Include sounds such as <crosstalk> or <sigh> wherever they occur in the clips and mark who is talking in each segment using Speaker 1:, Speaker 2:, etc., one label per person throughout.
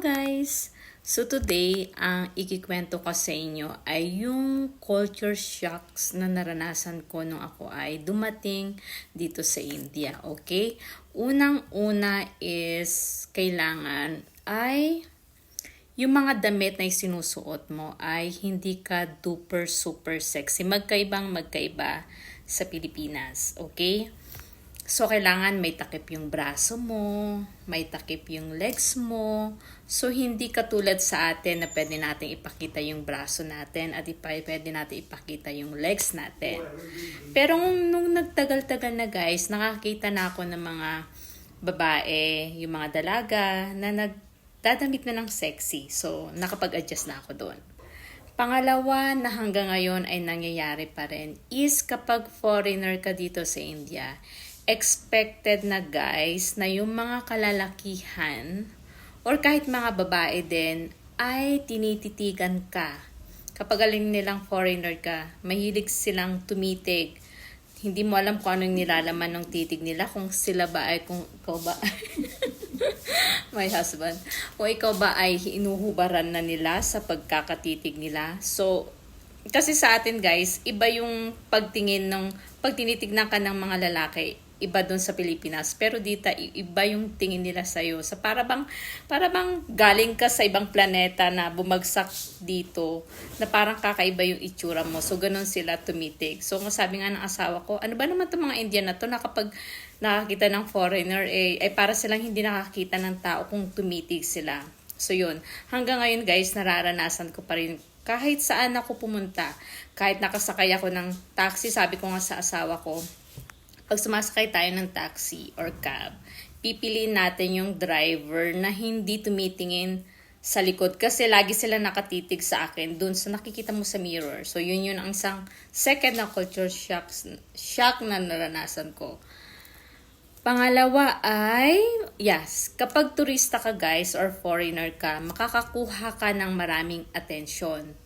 Speaker 1: guys! So today, ang ikikwento ko sa inyo ay yung culture shocks na naranasan ko nung ako ay dumating dito sa India, okay? Unang-una is kailangan ay yung mga damit na sinusuot mo ay hindi ka duper super sexy. Magkaibang magkaiba sa Pilipinas, okay? So, kailangan may takip yung braso mo, may takip yung legs mo. So, hindi katulad sa atin na pwede natin ipakita yung braso natin at ipa, pwede natin ipakita yung legs natin. Pero nung nagtagal-tagal na guys, nakakita na ako ng mga babae, yung mga dalaga na nagdadamit na ng sexy. So, nakapag-adjust na ako doon. Pangalawa na hanggang ngayon ay nangyayari pa rin is kapag foreigner ka dito sa India, expected na guys na yung mga kalalakihan or kahit mga babae din ay tinititigan ka. Kapag aling nilang foreigner ka, mahilig silang tumitig. Hindi mo alam kung anong nilalaman ng titig nila, kung sila ba ay, kung ikaw ba <laughs> my husband, kung ikaw ba ay inuhubaran na nila sa pagkakatitig nila. So, kasi sa atin guys, iba yung pagtingin ng, pag tinitignan ka ng mga lalaki, iba doon sa Pilipinas. Pero dito, i- iba yung tingin nila sa'yo. Sa para bang, para bang galing ka sa ibang planeta na bumagsak dito, na parang kakaiba yung itsura mo. So, ganun sila tumitig. So, ang sabi nga ng asawa ko, ano ba naman itong mga Indian na to na kapag nakakita ng foreigner, eh, ay para silang hindi nakakita ng tao kung tumitig sila. So, yun. Hanggang ngayon, guys, nararanasan ko pa rin kahit saan ako pumunta, kahit nakasakay ako ng taxi, sabi ko nga sa asawa ko, pag sumasakay tayo ng taxi or cab, pipiliin natin yung driver na hindi tumitingin sa likod kasi lagi sila nakatitig sa akin dun sa nakikita mo sa mirror. So yun yun ang isang second na culture shock, shock na naranasan ko. Pangalawa ay, yes, kapag turista ka guys or foreigner ka, makakakuha ka ng maraming attention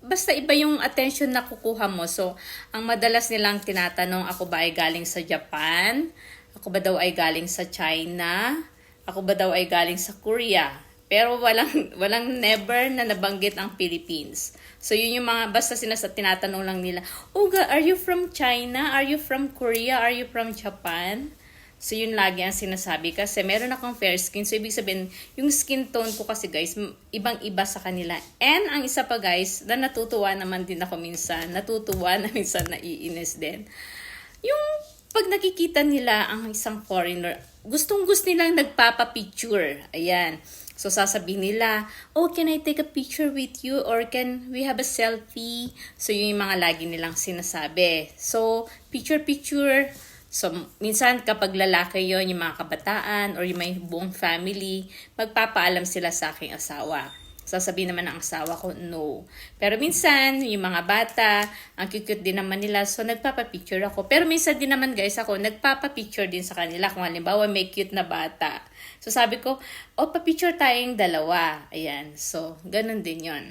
Speaker 1: basta iba yung attention na kukuha mo. So, ang madalas nilang tinatanong, ako ba ay galing sa Japan? Ako ba daw ay galing sa China? Ako ba daw ay galing sa Korea? Pero walang <laughs> walang never na nabanggit ang Philippines. So yun yung mga basta sinasa tinatanong lang nila, "Uga, are you from China? Are you from Korea? Are you from Japan?" So, yun lagi ang sinasabi kasi meron akong fair skin. So, ibig sabihin, yung skin tone ko kasi guys, ibang-iba sa kanila. And ang isa pa guys, na natutuwa naman din ako minsan. Natutuwa na minsan naiinis din. Yung pag nakikita nila ang isang foreigner, gustong gusto nilang nagpapapicture. Ayan. So, sasabihin nila, oh, can I take a picture with you? Or can we have a selfie? So, yun yung mga lagi nilang sinasabi. So, picture-picture, So, minsan kapag lalaki yon yung mga kabataan or yung may buong family, magpapaalam sila sa aking asawa. Sasabihin naman ng asawa ko, no. Pero minsan, yung mga bata, ang cute din naman nila, so nagpapapicture ako. Pero minsan din naman guys ako, nagpapapicture din sa kanila. Kung halimbawa may cute na bata. So sabi ko, oh, papicture tayong dalawa. Ayan. So, ganun din yon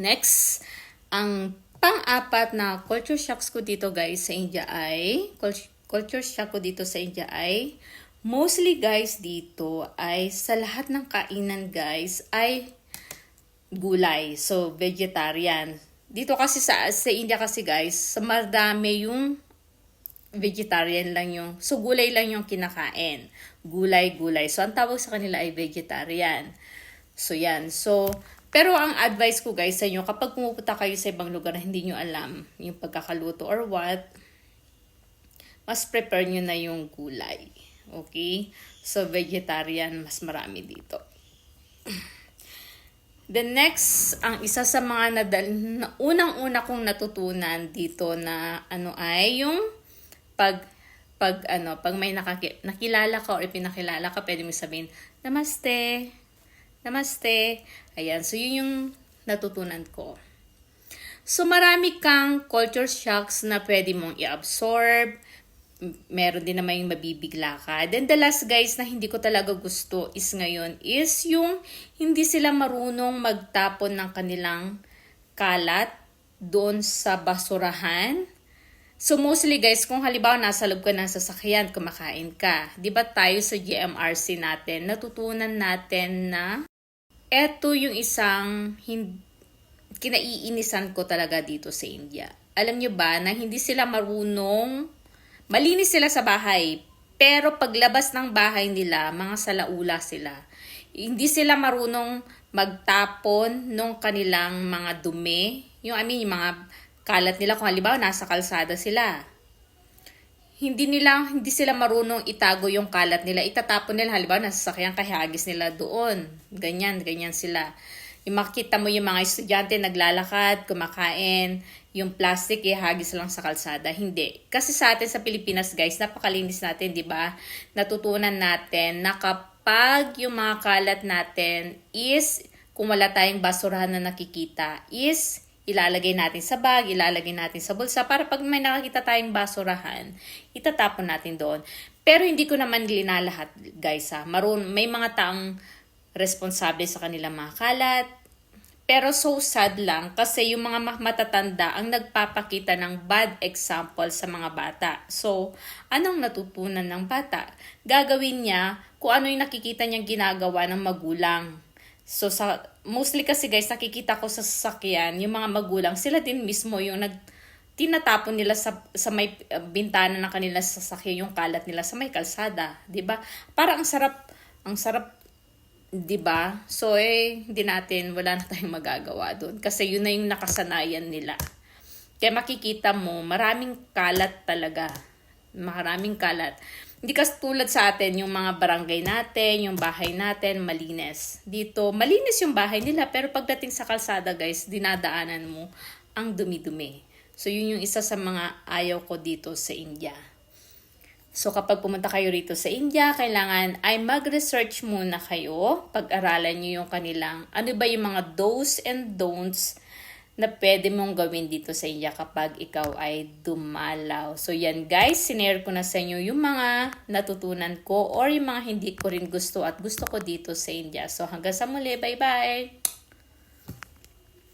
Speaker 1: Next, ang pang-apat na culture shocks ko dito guys sa India ay, culture shock ko dito sa India ay, mostly guys dito ay sa lahat ng kainan guys ay gulay. So, vegetarian. Dito kasi sa, sa India kasi guys, sa marami yung vegetarian lang yung, so gulay lang yung kinakain. Gulay, gulay. So, ang tawag sa kanila ay vegetarian. So, yan. So, pero ang advice ko guys sa inyo, kapag pumupunta kayo sa ibang lugar na hindi nyo alam yung pagkakaluto or what, mas prepare nyo na yung gulay. Okay? So, vegetarian, mas marami dito. The next, ang isa sa mga nadal, na unang-una kong natutunan dito na ano ay yung pag pag ano, pag may nakaki, nakilala ka o ipinakilala ka, pwede mo sabihin, Namaste. Namaste. Ayan, so yun yung natutunan ko. So marami kang culture shocks na pwede mong i-absorb, meron din naman yung mabibigla ka. Then the last guys na hindi ko talaga gusto is ngayon is yung hindi sila marunong magtapon ng kanilang kalat doon sa basurahan. So mostly guys, kung halimbawa nasa loob ka ng sasakyan, kumakain ka, di ba tayo sa GMRC natin, natutunan natin na eto yung isang kinaiinisan ko talaga dito sa India. Alam nyo ba na hindi sila marunong, malinis sila sa bahay, pero paglabas ng bahay nila, mga salaula sila. Hindi sila marunong magtapon ng kanilang mga dumi, yung I mean, yung mga kalat nila kung halimbawa nasa kalsada sila. Hindi nila hindi sila marunong itago yung kalat nila. Itatapon nila halimbawa nasa sasakyan kahagis nila doon. Ganyan, ganyan sila. Yung makita mo yung mga estudyante naglalakad, kumakain, yung plastic ihagis lang sa kalsada. Hindi. Kasi sa atin sa Pilipinas, guys, napakalinis natin, di ba? Natutunan natin na kapag yung mga kalat natin is, kung wala tayong basurahan na nakikita, is ilalagay natin sa bag, ilalagay natin sa bulsa para pag may nakakita tayong basurahan, itatapon natin doon. Pero hindi ko naman linalahat, guys, ha. Maroon, may mga taong responsable sa kanilang mga kalat. Pero so sad lang kasi yung mga ma- matatanda ang nagpapakita ng bad example sa mga bata. So, anong natutunan ng bata? Gagawin niya kung ano yung nakikita niyang ginagawa ng magulang. So, sa, mostly kasi guys, nakikita ko sa sasakyan, yung mga magulang, sila din mismo yung nag, tinatapon nila sa, sa may uh, bintana ng kanila sasakyan yung kalat nila sa may kalsada. 'di ba Parang ang sarap, ang sarap 'di ba? So eh hindi natin wala na tayong magagawa doon kasi yun na yung nakasanayan nila. Kaya makikita mo, maraming kalat talaga. Maraming kalat. Hindi kasi tulad sa atin, yung mga barangay natin, yung bahay natin, malinis. Dito, malinis yung bahay nila, pero pagdating sa kalsada, guys, dinadaanan mo ang dumi-dumi. So, yun yung isa sa mga ayaw ko dito sa India. So kapag pumunta kayo rito sa India, kailangan ay mag-research muna kayo. Pag-aralan nyo yung kanilang, ano ba yung mga do's and don'ts na pwede mong gawin dito sa India kapag ikaw ay dumalaw. So yan guys, sinare ko na sa inyo yung mga natutunan ko or yung mga hindi ko rin gusto at gusto ko dito sa India. So hanggang sa muli, bye-bye!